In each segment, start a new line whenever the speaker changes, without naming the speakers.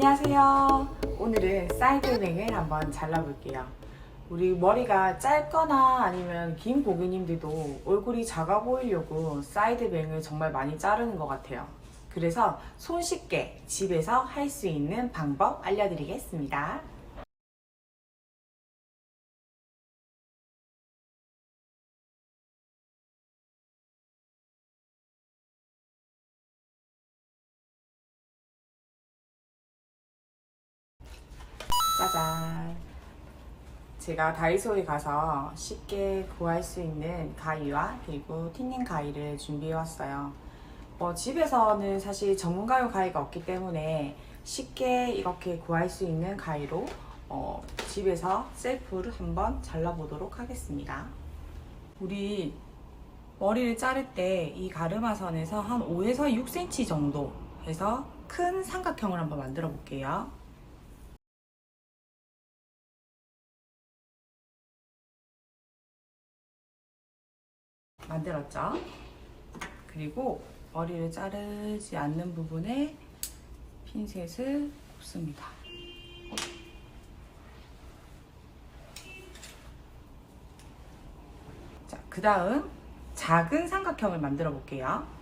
안녕하세요. 오늘은 사이드뱅을 한번 잘라볼게요. 우리 머리가 짧거나 아니면 긴 고객님들도 얼굴이 작아 보이려고 사이드뱅을 정말 많이 자르는 것 같아요. 그래서 손쉽게 집에서 할 수 있는 방법 알려드리겠습니다. 짜잔. 제가 다이소에 가서 쉽게 구할 수 있는 가위와 그리고 틴닝 가위를 준비해 왔어요. 뭐 집에서는 사실 전문가용 가위가 없기 때문에 쉽게 이렇게 구할 수 있는 가위로 어, 집에서 셀프를 한번 잘라보도록 하겠습니다. 우리 머리를 자를 때 이 가르마선에서 한 5에서 6cm 정도 해서 큰 삼각형을 한번 만들어 볼게요. 만들었죠? 그리고 머리를 자르지 않는 부분에 핀셋을 꼽습니다. 자, 그 다음 작은 삼각형을 만들어 볼게요.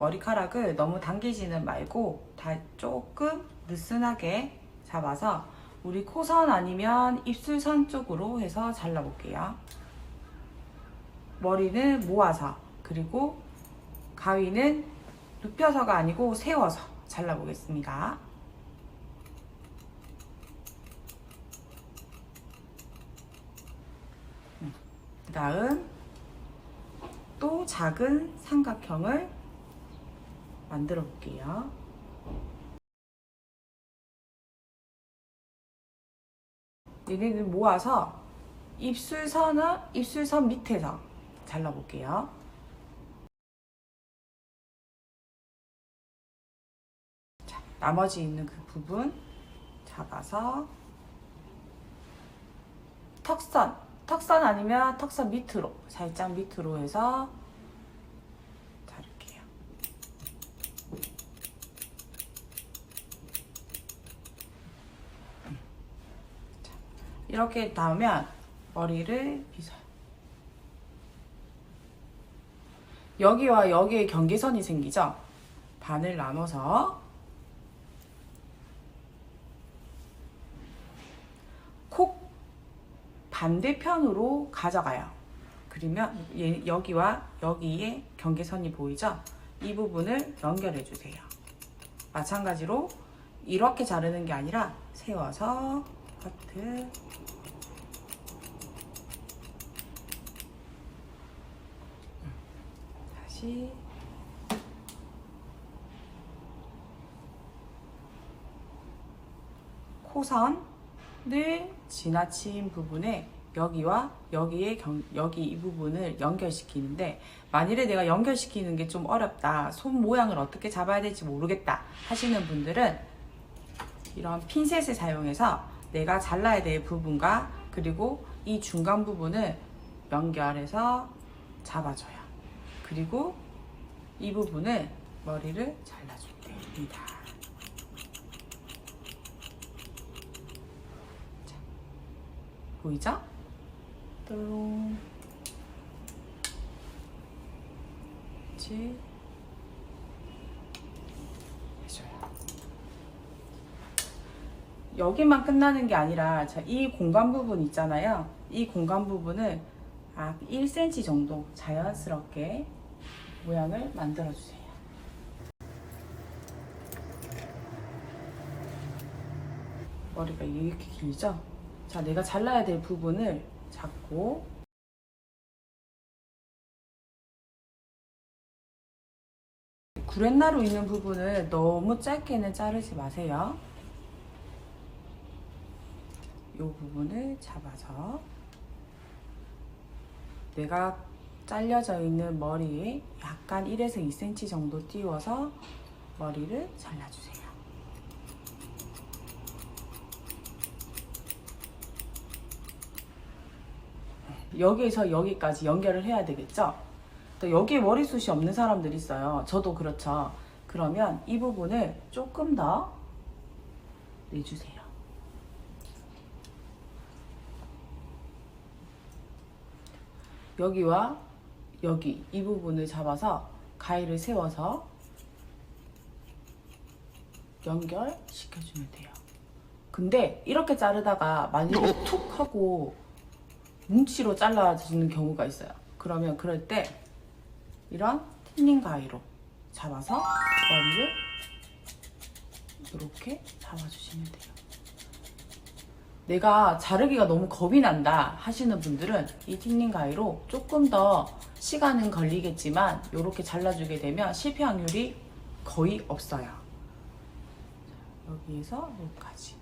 머리카락을 너무 당기지는 말고 다 조금 느슨하게 잡아서 우리 코선 아니면 입술선 쪽으로 해서 잘라볼게요. 머리는 모아서 그리고 가위는 눕혀서가 아니고 세워서 잘라보겠습니다. 그 다음 또 작은 삼각형을 만들어 볼게요. 얘네는 모아서 입술선은 입술선 밑에서 잘라볼게요. 자, 나머지 있는 그 부분 잡아서 턱선, 턱선 아니면 턱선 밑으로 살짝 밑으로 해서 자를게요. 이렇게 닿으면 머리를 빗어요. 여기와 여기에 경계선이 생기죠? 반을 나눠서 콕 반대편으로 가져가요. 그러면 얘- 여기와 여기에 경계선이 보이죠? 이 부분을 연결해 주세요. 마찬가지로 이렇게 자르는 게 아니라 세워서 커트 다시. 코선을 지나친 부분에 여기와 여기에 경, 여기 이 부분을 연결시키는데 만일에 내가 연결시키는 게 좀 어렵다. 손 모양을 어떻게 잡아야 될지 모르겠다 하시는 분들은 이런 핀셋을 사용해서 내가 잘라야 될 부분과 그리고 이 중간 부분을 연결해서 잡아줘요. 그리고 이 부분을 머리를 잘라줍니다. 자, 보이죠? 뚜롱. 그렇지. 여기만 끝나는 게 아니라 자, 이 공간 부분 있잖아요. 이 공간 부분을 약 1cm 정도 자연스럽게 모양을 만들어 주세요. 머리가 이렇게 길죠? 자, 내가 잘라야 될 부분을 잡고 구렛나루 있는 부분을 너무 짧게는 자르지 마세요. 이 부분을 잡아서 내가 잘려져 있는 머리에 약간 1에서 2cm 정도 띄워서 머리를 잘라주세요. 여기에서 여기까지 연결을 해야 되겠죠? 또 여기에 머리숱이 없는 사람들이 있어요. 저도 그렇죠. 그러면 이 부분을 조금 더 내주세요. 여기와 여기 이 부분을 잡아서 가위를 세워서 연결시켜주면 돼요. 근데 이렇게 자르다가 만약에 툭 하고 뭉치로 잘라지는 경우가 있어요. 그러면 그럴 때 이런 틴닝 가위로 잡아서 머리를 이렇게 잡아주시면 돼요. 내가 자르기가 너무 겁이 난다 하시는 분들은 이 틴닝 가위로 조금 더 시간은 걸리겠지만 이렇게 잘라주게 되면 실패 확률이 거의 없어요. 자, 여기에서 여기까지.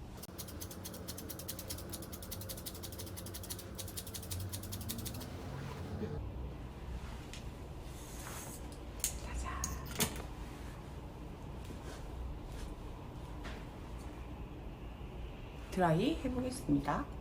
드라이 해보겠습니다.